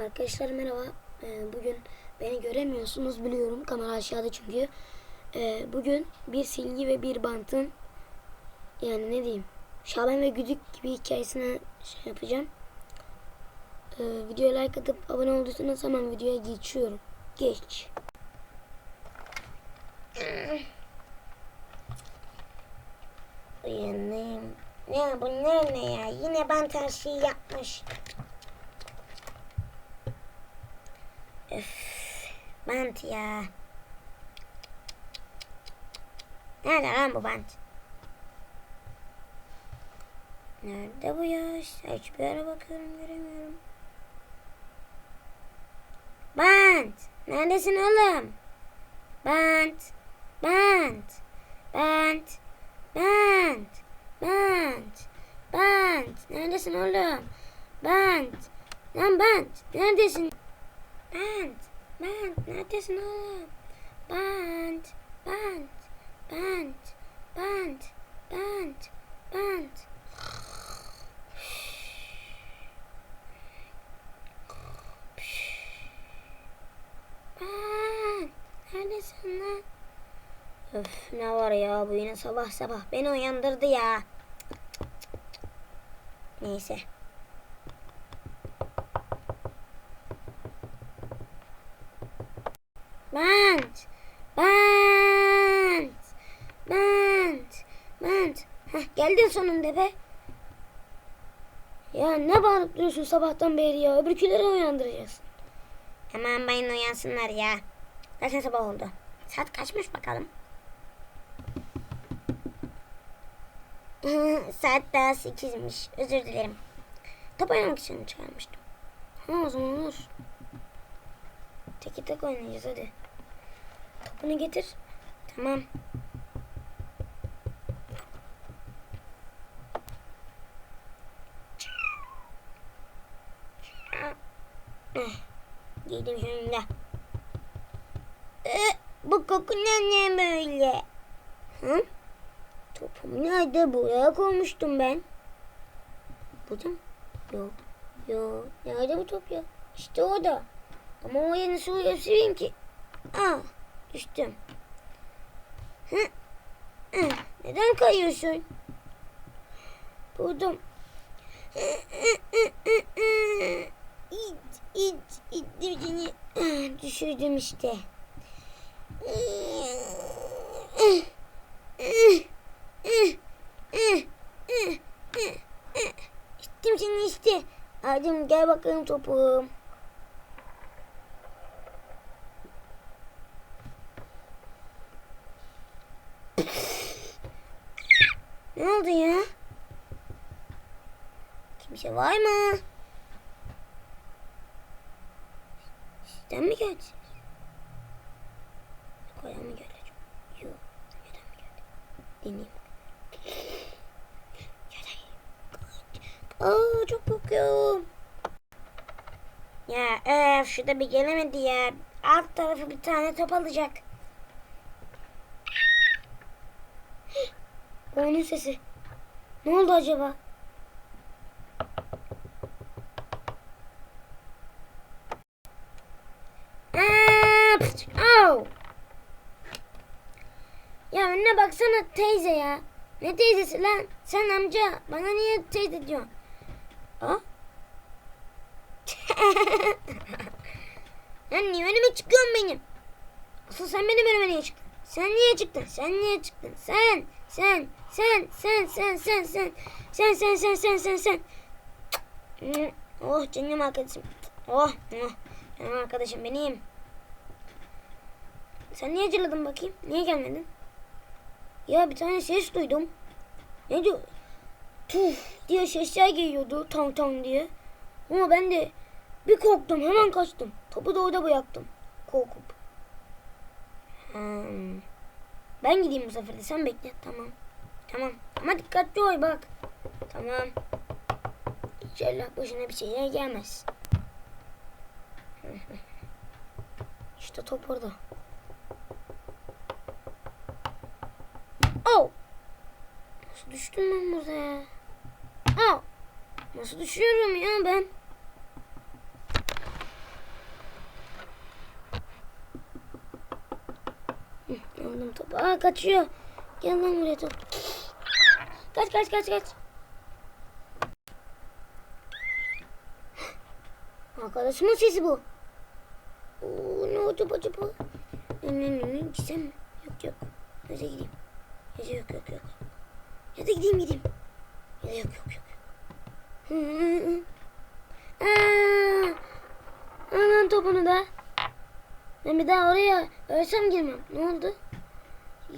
Arkadaşlar merhaba. Ee, bugün beni göremiyorsunuz biliyorum. Kamera aşağıda çünkü. Ee, bugün bir silgi ve bir bantın yani ne diyeyim Şaban ve Güdük gibi hikayesine şey yapacağım. Ee, videoya like atıp abone olduysanız hemen videoya geçiyorum. Geç. Uyanayım. Ne bunlar ne ya? Yine bant her şeyi yapmış. Öf. Bant ya. Nerede lan bu bant? Nerede bu ya? Hiçbir yere bakıyorum göremiyorum. Bant. Neredesin oğlum? Bant. Bant. Bant. Bant. Bant. Bant. Neredesin oğlum? Bant. Lan Bant. Neredesin? Bant. Bant. Neredesin oğlum? Bant. Bant. Bant. Bant. Bant. Bant. Bant. Neredesin lan? Öf ne var ya bu yine sabah sabah beni uyandırdı ya. Neyse. Bant. Bant. Bant. Bant. Heh, geldin sonunda be. Ya ne bağırıp sabahtan beri ya? Öbürküleri uyandıracaksın. Aman bayın uyansınlar ya. Zaten sabah oldu. Saat kaçmış bakalım. Saat daha sekizmiş. Özür dilerim. Top oynamak için çağırmıştım. Ha o zaman olur. Teki tek oynayacağız hadi. Topunu getir. Tamam. Giydim şunu Ee, bu koku ne ne böyle? Hı? Topum nerede? Buraya koymuştum ben. Burada mı? Yok. Yok. Nerede bu top ya? İşte orada. Ama oraya nasıl göstereyim ki? Aa, düştüm. Neden kayıyorsun? Buldum. İt, it, ittim seni. Düşürdüm işte. İttim seni işte. Hadi gel bakalım topum. Ne oldu ya? Kimse var mı? Sizden mi geldi? Yukarıdan mı geldi? Yok. Yukarıdan mı geldi? Deneyeyim. Aa çok korkuyorum. Ya öf şurada bir gelemedi ya. Alt tarafı bir tane top alacak. Oyunun sesi. Ne oldu acaba? Teyze ya. Ne teyzesi lan? Sen amca. Bana niye teyze diyorsun? Aa. Lan niye önüme çıkıyorsun benim? Asıl sen benim önüme niye çıktın? Sen niye çıktın? Sen niye çıktın? Sen, sen, sen, sen, sen, sen, sen, sen, sen, sen, sen, sen, sen. Hmm, Oh canım arkadaşım. Oh, oh. Canım arkadaşım benim. Sen niye cırladın bakayım? Niye gelmedin? Ya bir tane ses duydum. Ne diyor? Tuf diye sesler geliyordu tam tam diye. Ama ben de bir korktum hemen kaçtım. Topu da orada bıraktım. Korkup. Hmm. Ben gideyim bu sefer de sen bekle. Tamam. Tamam. Ama dikkatli ol bak. Tamam. İnşallah başına bir şeyler gelmez. işte top orada. düştüm ben buraya. Aa, nasıl düşüyorum ya ben? Yandım topu. Aa kaçıyor. Gel lan buraya top. Kaç kaç kaç kaç. Arkadaşımın sesi bu. Oo, ne oldu acaba? Önlerine gitsem? Yok yok. Öze gideyim. Gece yok yok yok. Ya da gideyim gideyim. Ya yok yok yok. Aa, anan topunu da. Ben bir daha oraya ölsem girmem. Ne oldu?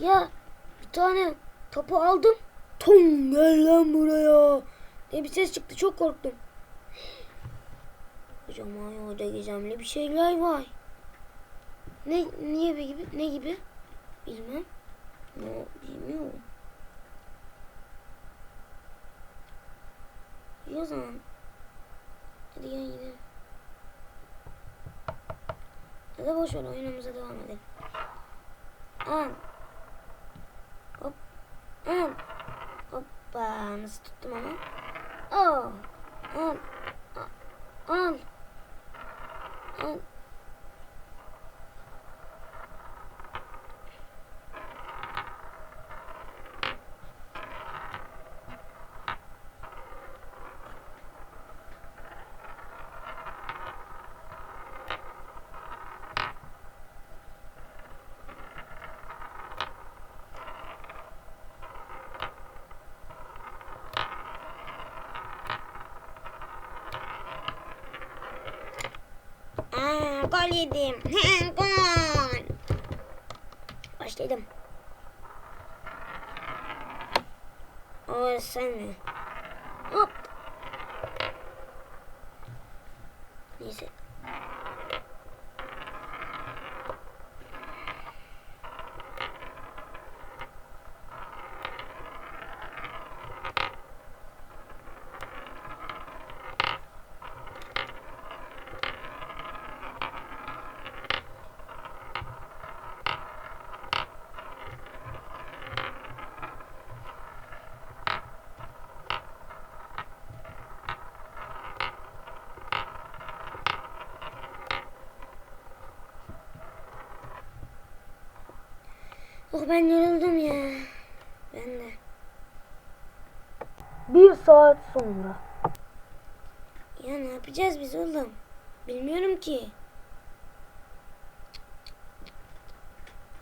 Ya bir tane topu aldım. Tom gel lan buraya. diye bir ses çıktı. Çok korktum. Kocaman orada gizemli bir şeyler var. Ne niye gibi? Ne gibi? Bilmem. Ne bilmiyorum. İyi o zaman. Hadi gel gidelim. Ya da boş ver oyunumuza devam edelim. An. Hop. An. Hoppa. Nasıl tuttum ama? Oh. An. A- An. An. Aa, gol yedim. gol. Başladım. O sen mi? Hop. Neyse. Oh ben yoruldum ya. Ben de. Bir saat sonra. Ya ne yapacağız biz oğlum? Bilmiyorum ki.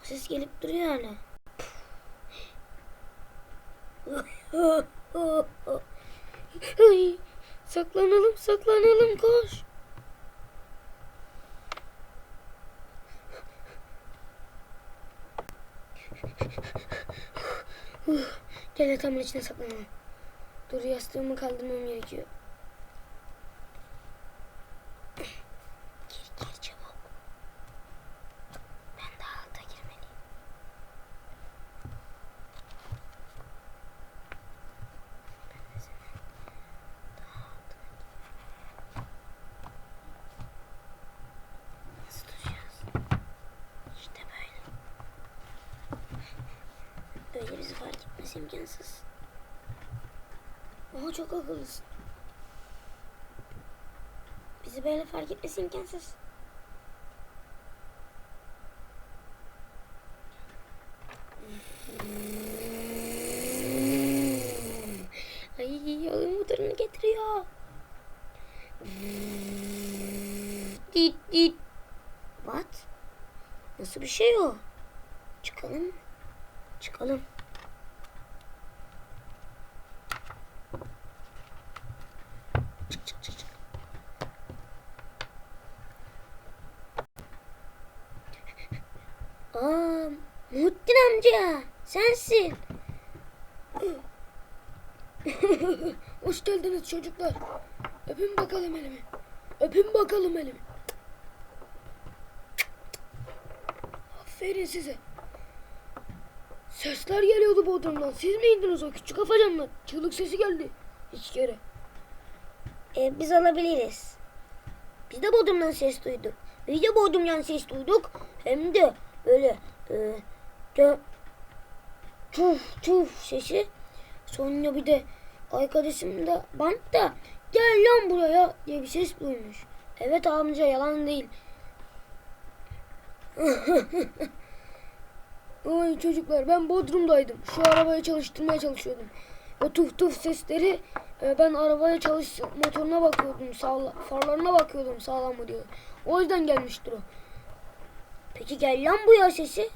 Ses gelip duruyor hala. Saklanalım saklanalım koş. Gel yatağımın içine saklanalım. Dur yastığımı kaldırmam gerekiyor. Gir gir çabuk. Ben daha alta girmeliyim. Ben de senin daha altına gireyim. Nasıl duracağız? İşte böyle. Bizi fark etmesi imkansız. Oha çok akıllısın. Bizi böyle fark etmesi imkansız. Ay oyun motorunu getiriyor. Dit dit. What? Nasıl bir şey o? Çıkalım? Çıkalım. Amca sensin. Hoş geldiniz çocuklar. Öpün bakalım elimi. Öpün bakalım elimi. Aferin size. Sesler geliyordu Bodrum'dan. Siz miydiniz o küçük afacanlar? Çığlık sesi geldi. Hiç kere. Ee, biz alabiliriz. Biz de Bodrum'dan ses duyduk. Biz de Bodrum'dan ses duyduk. Hem de böyle e, de, tuf tuf sesi. Sonra bir de arkadaşım da bantta gel lan buraya diye bir ses duymuş. Evet amca yalan değil. Ay çocuklar ben Bodrum'daydım. Şu arabayı çalıştırmaya çalışıyordum. O tuf tuf sesleri e, ben arabaya çalış motoruna bakıyordum. Sağla, farlarına bakıyordum sağlam mı diyor. O yüzden gelmiştir o. Peki gel lan bu ya sesi.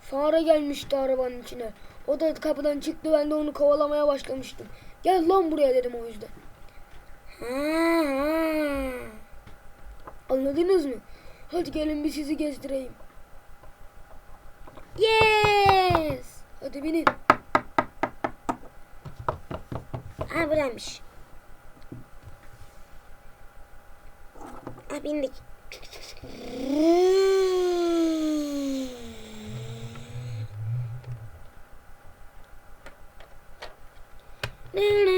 Fare gelmişti arabanın içine. O da kapıdan çıktı ben de onu kovalamaya başlamıştım. Gel lan buraya dedim o yüzden. Anladınız mı? Hadi gelin bir sizi gezdireyim. Yes. Hadi binin. Ha buradaymış. Ha bindik. Doo-doo.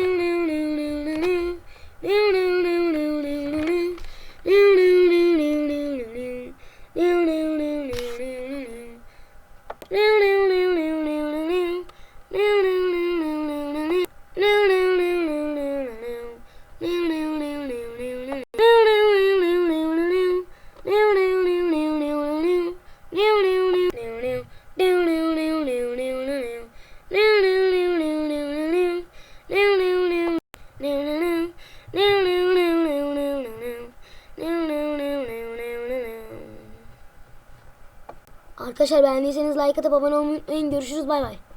Arkadaşlar beğendiyseniz like atıp abone olmayı unutmayın. Görüşürüz bay bay.